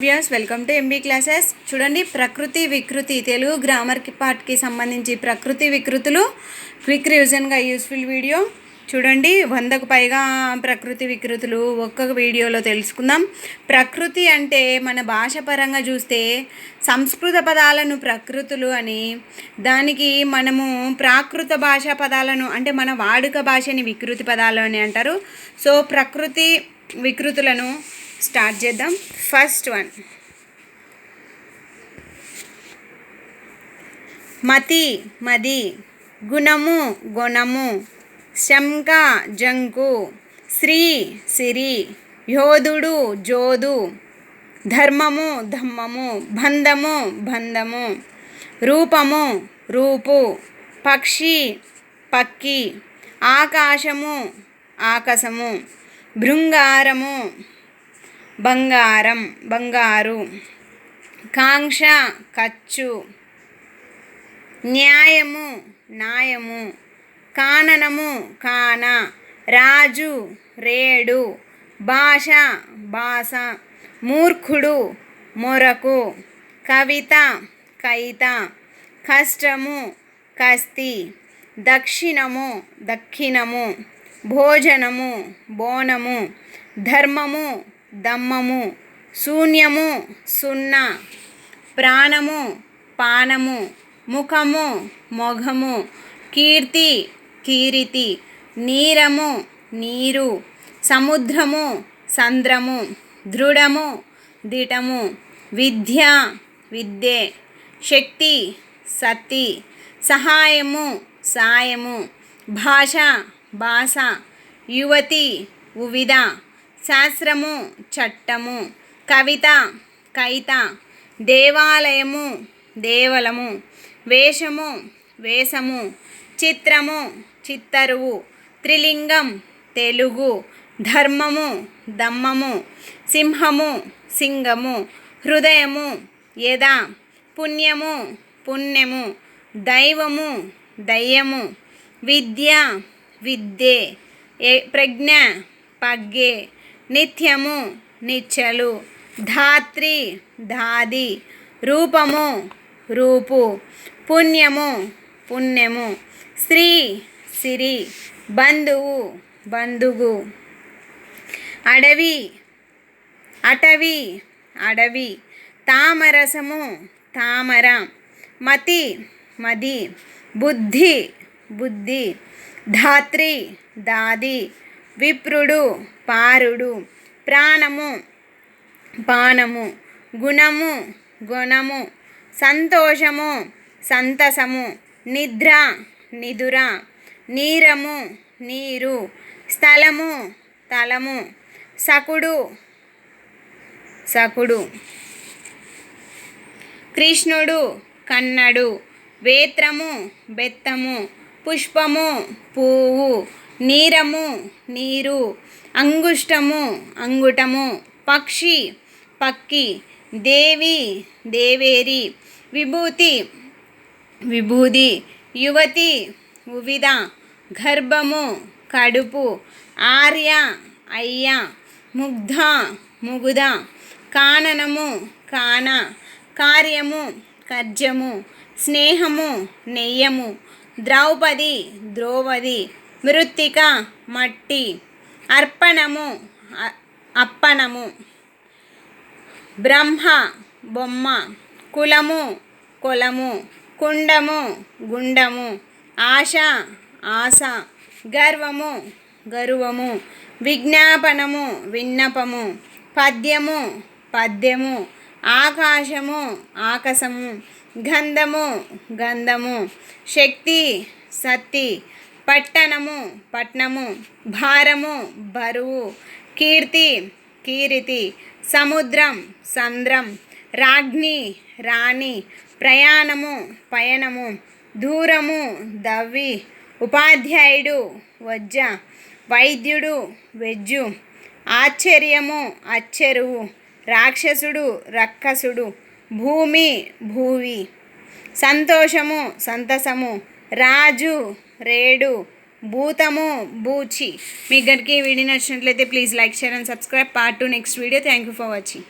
Views welcome to MB classes చూడండి ప్రకృతి వికృతి తెలుగు గ్రామర్ పార్ట్కి సంబంధించి ప్రకృతి వికృతులు క్విక్ రివిజన్గా యూస్ఫుల్ వీడియో చూడండి వందకు పైగా ప్రకృతి వికృతులు ఒక్క వీడియోలో తెలుసుకుందాం. ప్రకృతి అంటే మన భాష పరంగా చూస్తే సంస్కృత పదాలను ప్రకృతులు అని దానికి మనము ప్రాకృత భాషా పదాలను అంటే మన వాడుక భాషని వికృతి పదాలు అని అంటారు. సో ప్రకృతి వికృతులను స్టార్ట్ చేద్దాం. First one. మతి మది. గుణము గుణము. శంక జంకు. శ్రీ సిరి. యోధుడు జోదు ధర్మము ధమ్మము బంధము బంధము. రూపము రూపు. పక్షి పక్కి ఆకాశము ఆకాశము. భృంగారము. బంగారం బంగారు కాంక్ష ఖర్చు న్యాయము న్యాయము కాననము కాన రాజు రేడు భాష భాష మూర్ఖుడు మొరకు కవిత కైత కష్టము కస్తి దక్షిణము దక్షిణము భోజనము బోనము ధర్మము దమ్మము శూన్యము సున్నా ప్రాణము పానము ముఖము మొఘము కీర్తి కీరితి నీరము నీరు సముద్రము సంద్రము దృఢము దిటము విద్య విద్యే శక్తి సతి సహాయము సాయము భాష భాష యువతి ఉవిధ శాస్త్రము చట్టము కవిత కైత దేవాలయము దేవలము వేషము వేషము చిత్రము చిత్తరువు త్రిలింగం తెలుగు ధర్మము దమ్మము సింహము సింగము హృదయము యద పుణ్యము పుణ్యము దైవము దయ్యము విద్య విద్యే ప్రజ్ఞ పగ్గే నిత్యము నిచ్చలు ధాత్రి దాది రూపము రూపు పుణ్యము పుణ్యము స్త్రీ సిరి బంధువు బంధువు అడవి అటవి అడవి తామరసము తామర మతి మది బుద్ధి బుద్ధి ధాత్రి దాది విప్రుడు పారుడు ప్రాణము పానము గుణము గుణము సంతోషము సంతసము నిద్ర నిదుర నీరము నీరు స్థలము తలము సకుడు సకుడు కృష్ణుడు కన్నడు వేత్రము బెత్తము పుష్పము పువ్వు నీరము నీరు అంగుష్టము అంగుటము పక్షి పక్కి దేవి దేవేరి విభూతి విభూది యువతి ఉవిద గర్భము కడుపు ఆర్య అయ్య ముగ్ధ ముగుద కాననము కాన కార్యము కర్జము స్నేహము నెయ్యము ద్రౌపది ద్రౌపది మృత్తిక మట్టి అర్పణము అప్పణము అప్పనము బ్రహ్మ బొమ్మ కులము కొలము కుండము గుండము ఆశ ఆశ గర్వము గర్వము విజ్ఞాపనము విన్నపము పద్యము పద్యము ఆకాశము ఆకాశము గంధము గంధము శక్తి సత్తి పట్టణము పట్నము భారము బరువు కీర్తి కీరితి సముద్రం సంద్రం రాజ్ఞి రాణి ప్రయాణము పయనము దూరము దవ్వి ఉపాధ్యాయుడు వజ్జ వైద్యుడు వెజ్జు ఆశ్చర్యము అచ్చెరువు రాక్షసుడు రక్కసుడు భూమి భూవి సంతోషము సంతసము రాజు రేడు భూతము బూచి మీ ఇద్దరికి వీడియో నచ్చినట్లయితే please like share and subscribe. Part two next video. Thank you for watching.